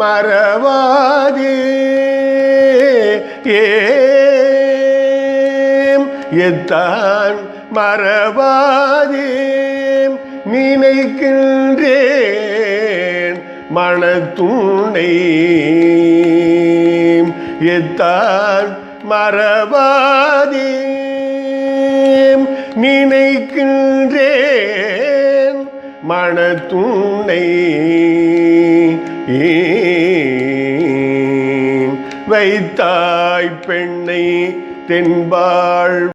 மறவாதே. ஏ எத்தான் மறவாதே. நினைக்கின்றேன் மனத்துணை எத்தான் மறவாதே. நினைக்கின்ற மனத்துணை வைத்தாய் பெண்ணை தென்பாள்